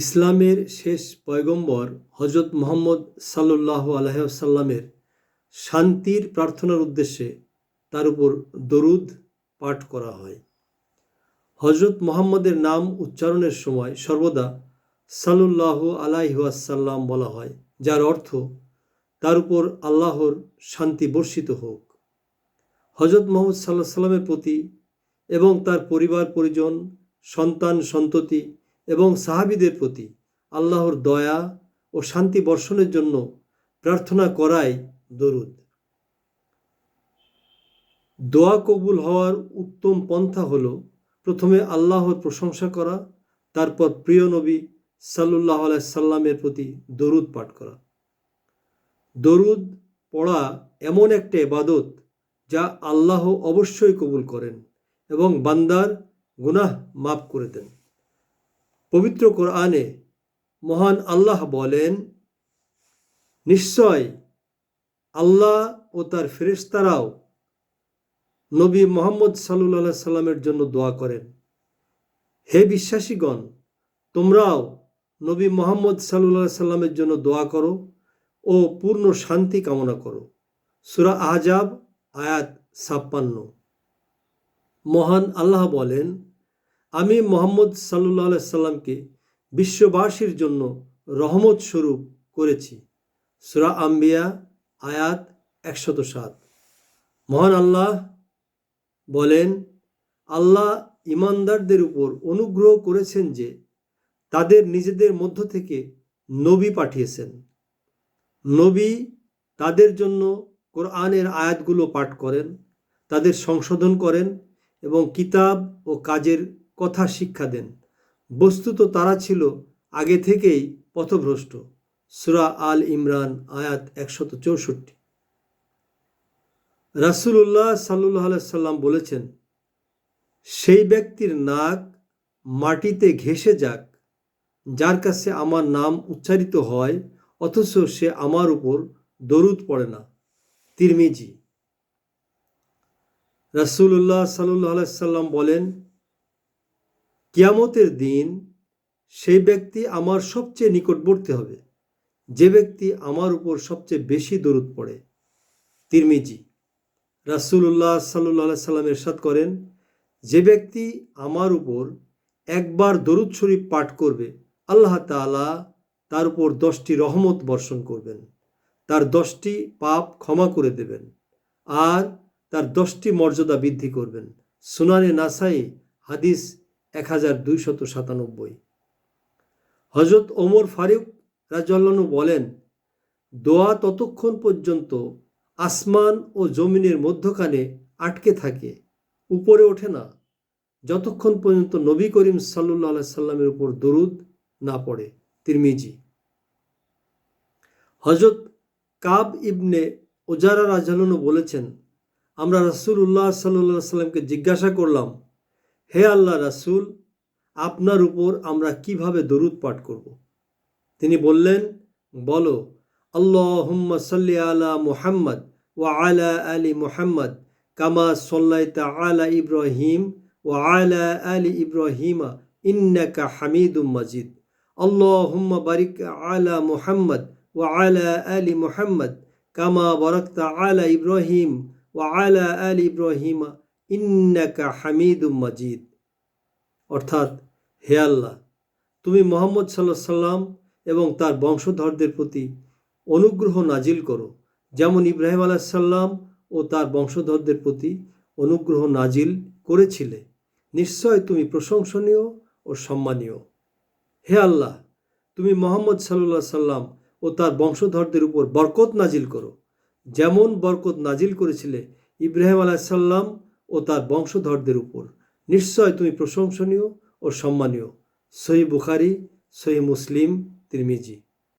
ইসলামের শেষ পয়গম্বর হজরত মোহাম্মদ সাল্লাহ আলহামের শান্তির প্রার্থনার উদ্দেশ্যে তার উপর দরুদ পাঠ করা হয়। হজরত মোহাম্মদের নাম উচ্চারণের সময় সর্বদা সাল্লাহ আলাইহাসাল্লাম বলা হয়, যার অর্থ তার উপর আল্লাহর শান্তি বর্ষিত হোক। হজরত মোহাম্মদ সাল্লাহ সাল্লামের প্রতি এবং তার পরিবার, পরিজন, সন্তান, সন্ততি এবং সাহাবিদের প্রতি আল্লাহর দয়া ও শান্তি বর্ষণের জন্য প্রার্থনা করাই দরুদ। দোয়া কবুল হওয়ার উত্তম পন্থা হল প্রথমে আল্লাহর প্রশংসা করা, তারপর প্রিয় নবী সাল্লাহ সাল্লামের প্রতি দরুদ পাঠ করা। দরুদ পড়া এমন একটা এবাদত যা আল্লাহ অবশ্যই কবুল করেন এবং বান্দার গুনাহ মাফ করে দেন। পবিত্র কোরআনে মহান আল্লাহ বলেন, নিশ্চয় আল্লাহ ও তার ফেরেশতারাও নবী মোহাম্মদ সাল্লাহ সাল্লামের জন্য দোয়া করেন। হে বিশ্বাসীগণ, তোমরাও নবী মোহাম্মদ সাল্লাহ সাল্লামের জন্য দোয়া করো ও পূর্ণ শান্তি কামনা করো। সুরা আহজাব আয়াত ছাপ্পান্ন। মহান আল্লাহ বলেন আমি মোহাম্মদ সাল্লাহ সাল্লামকে বিশ্ববাসীর জন্য রহমত স্বরূপ করেছি। সুরা আম্বিয়া, আয়াত একশত সাত। মহান আল্লাহ বলেন, আল্লাহ ইমানদারদের উপর অনুগ্রহ করেছেন যে তাদের নিজেদের মধ্য থেকে নবী পাঠিয়েছেন। নবী তাদের জন্য কোরআনের আয়াতগুলো পাঠ করেন, তাদের সংশোধন করেন এবং কিতাব ও কাজের কথা শিক্ষা দেন। বস্তুত তারা ছিল আগে থেকেই পথভ্রষ্ট। সুরা আল ইমরান, আয়াত একশত চৌষট্টি। রাসুল্লাহ সাল্লাহ সাল্লাম বলেছেন, সেই ব্যক্তির নাক মাটিতে ঘেসে যাক, যার কাছে আমার নাম উচ্চারিত হয়, অথচ সে আমার উপর দরুদ পড়ে না। তিরমিজি। রাসুল্লাহ সাল্লাহ সাল্লাম বলেন কিয়ামতের দিন সেই ব্যক্তি আমার সবচেয়ে নিকটবর্তী হবে। যে ব্যক্তি আমার উপর সবচেয়ে বেশি দরুদ পড়ে। তিরমিজি রাসুল্লাহ সাল্লাহ সাল্লাম এরশাদ করেন, যে ব্যক্তি আমার উপর একবার দরুদ শরীফ পাঠ করবে, আল্লাহ তালা তার উপর দশটি রহমত বর্ষণ করবেন। তার দশটি পাপ ক্ষমা করে দেবেন আর তার দশটি মর্যাদা বৃদ্ধি করবেন। সুনানে নাসাই হাদিস এক হাজার দুইশত সাতানব্বই। হজরত ওমর ফারুক রাজু বলেন, দোয়া ততক্ষণ পর্যন্ত আসমান ও জমিনের মধ্যখানে আটকে থাকে, উপরে ওঠে না। যতক্ষণ পর্যন্ত নবী করিম সাল্লাহ সাল্লামের উপর দরুদ না পড়ে। তিরমিজি। হজরত কাব ইবনে ওজারা রাজালনু বলেছেন, আমরা রাসুল উল্লাহ সাল্লাহ সাল্লামকে জিজ্ঞাসা করলাম হে আল্লাহ রাসুল, আপনার উপর আমরা কীভাবে দরুদ পাঠ করব? তিনি বললেন, বলো আল্লাহ সাল্লি আলা মুহাম্মদ ওয়া আলা আলী মুহাম্মদ কামা সল্লাইতা আলা ইব্রাহিম ওয়া আলা আলী ইব্রাহিমা ইন্নাকা হামিদুম মজিদ। আল্লাহুম্মা বারিক আলা মুহাম্মদ ওয়া আলা আলী মুহাম্মদ কামা বারাকতা আলা ইব্রাহিম ওয়া আলা আলী ইব্রাহিমা ইন্নাকা হামিদুম মজিদ। অর্থাৎ, হে আল্লাহ, তুমি মোহাম্মদ সাল্লাহ সাল্লাম এবং তার বংশধরদের প্রতি অনুগ্রহ নাজিল করো। যেমন ইব্রাহিম আলাহিসাল্লাম ও তার বংশধরদের প্রতি অনুগ্রহ নাজিল করেছিলে। নিশ্চয় তুমি প্রশংসনীয় ও সম্মানীয়। হে আল্লাহ, তুমি মোহাম্মদ সাল্লাহ সাল্লাম ও তার বংশধরদের উপর বরকত নাজিল করো। যেমন বরকত নাজিল করেছিলে ইব্রাহিম আলাহিসাল্লাম ও তার বংশধরদের উপর। নিশ্চয় তুমি প্রশংসনীয় ও সম্মানীয়। সহি বুখারি সহি মুসলিম তিরমিজি।